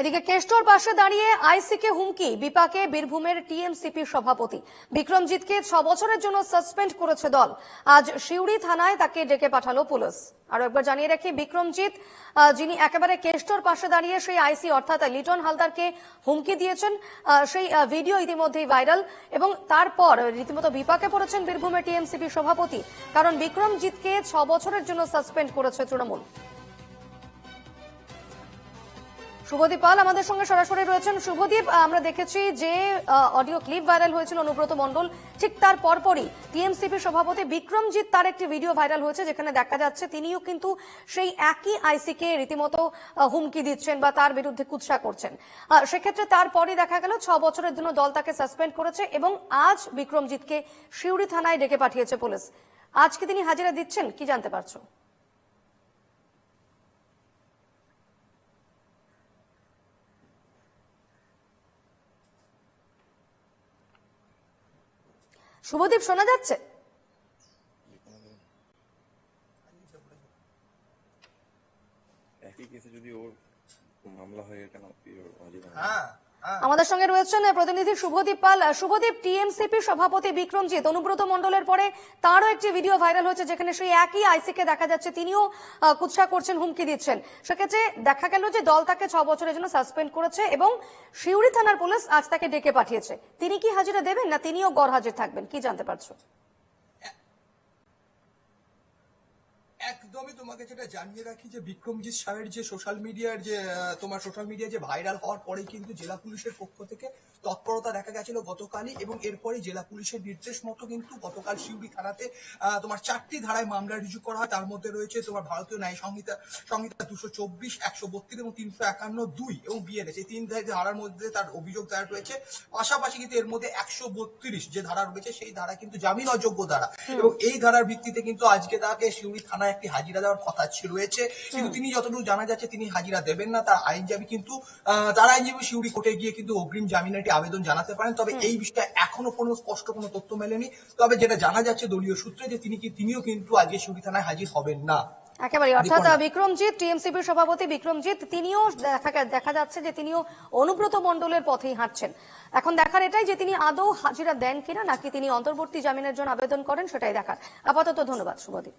এদিকে কেষ্টর পাশে দাঁড়িয়ে আইসিকে হুমকি, বিপাকে বীরভূমের টিএমসিপি সভাপতি। বিক্রমজিৎকে ছ বছরের জন্য সাসপেন্ড করেছে দল। আজ শিউড়ি থানায় তাকে ডেকে পাঠালো পুলিশ। আরও একবার জানিয়ে রাখি, বিক্রমজিৎ যিনি একেবারে কেষ্টর পাশে দাঁড়িয়ে সেই আইসি, অর্থাৎ লিটন হালদারকে হুমকি দিয়েছেন সেই ভিডিও ইতিমধ্যেই ভাইরাল এবং তারপর রীতিমতো বিপাকে পড়েছেন বীরভূমের টিএমসিপি সভাপতি। কারণ বিক্রমজিৎকে ছ বছরের জন্য সাসপেন্ড করেছে তৃণমূল। শুভদীপ পাল আমাদের সঙ্গে সরাসরি রয়েছেন। শুভদীপ আমরা দেখেছি যে অডিও ক্লিপ ভাইরাল হয়েছিল অনুব্রত মণ্ডল। ঠিক তার পরপরই টিএমসিপি সভাপতি বিক্রমজিৎ তার একটি ভিডিও ভাইরাল হয়েছে, যেখানে দেখা যাচ্ছে তিনিও কিন্তু সেই একই আইসিকে রীতিমতো হুমকি দিচ্ছেন বা তার বিরুদ্ধে কুৎসা করছেন। সেক্ষেত্রে তারপরই দেখা গেল, ছ বছরের জন্য দল তাকে সাসপেন্ড করেছে এবং আজ বিক্রমজিৎকে শিউড়ি থানায় ডেকে পাঠিয়েছে পুলিশ। আজকে তিনি হাজিরা দিচ্ছেন, কি জানতে পারছ? শুভদীপ শোনা যাচ্ছে? একই কেসে যদি ওর মামলা হয়ে কেন? হ্যাঁ। আমাদের সঙ্গে রয়েছেন প্রতিনিধি শুভদীপ পাল। শুভদীপ, টিএমসিপি সভাপতি বিক্রমজিৎ। অনুব্রত মণ্ডলের পরে তারও একটি ভিডিও ভাইরাল হয়েছে, যেখানে সেই একই আইসিকে দেখা যাচ্ছে। তিনিও কুৎসা করছেন, হুমকি দিচ্ছেন। সেক্ষেত্রে দেখা গেল যে দল তাকে ছ বছরের জন্য সাসপেন্ড করেছে এবং শিউড়ি থানার পুলিশ আজ তাকে ডেকে পাঠিয়েছে। তিনি কি হাজিরা দেবেন না তিনিও গড় হাজির থাকবেন? কি জানতে পারছ? একদমই তোমাকে যেটা জানিয়ে রাখি যে বিক্রমজিৎ সাহের যে সোশ্যাল মিডিয়ার যে তোমার সোশ্যাল মিডিয়া যে ভাইরাল হওয়ার পরেই কিন্তু জেলা পুলিশের পক্ষ থেকে তৎপরতা দেখা গেছিল গতকালই এবং এরপরে জেলা পুলিশের নির্দেশ মতো কিন্তু গতকাল শিউড়ি থানাতে তোমার চারটি ধারায় মামলা রিজু করা হয়। তার মধ্যে রয়েছে তোমার ভারতীয় ন্যায় সংহিতা সংহিতা দুশো চব্বিশ একশো বত্রিশ এবং তিনশো একান্ন দুই এবং বিএনএস এই তিন ধারার মধ্যে তার অভিযোগ দায়ের রয়েছে। পাশাপাশি কিন্তু এর মধ্যে একশো বত্রিশ যে ধারা রয়েছে সেই ধারা কিন্তু জামিন অযোগ্য ধারা। এবং এই ধারার ভিত্তিতে কিন্তু আজকে তাকে শিউড়ি থানায় একটি হাজিরা দেওয়ার কথা ছিল রয়েছে। কিন্তু তিনি যতটুকু জানা যাচ্ছে তিনি হাজিরা দেবেন না। তার আইনজীবী কিন্তু তার আইনজীবী শিউড়ি কোর্টে গিয়ে কিন্তু অগ্রিম জামিনের আবেদন জানাতে পারেন। তবে এই বিষয়ে এখনও কোনো স্পষ্ট কোনো তথ্য মেলেনি। তবে যেটা জানা যাচ্ছে দলীয় সূত্রে যে তিনি কি তিনিও কিন্তু আজকে শিউড়ি থানায় হাজির হবেন না। একেবারে অর্থাৎ বিক্রমজিৎ টিএমসিপির সভাপতি বিক্রমজিৎ তিনিও দেখা দেখা যাচ্ছে যে তিনিও অনুব্রত মণ্ডলের পথেই হাঁটছেন। এখন দেখার এটাই যে তিনি আদৌ হাজিরা দেন কিনা নাকি তিনি অন্তর্বর্তী জামিনের জন্য আবেদন করেন সেটাই দেখার। আপাতত ধন্যবাদ শুভদীপ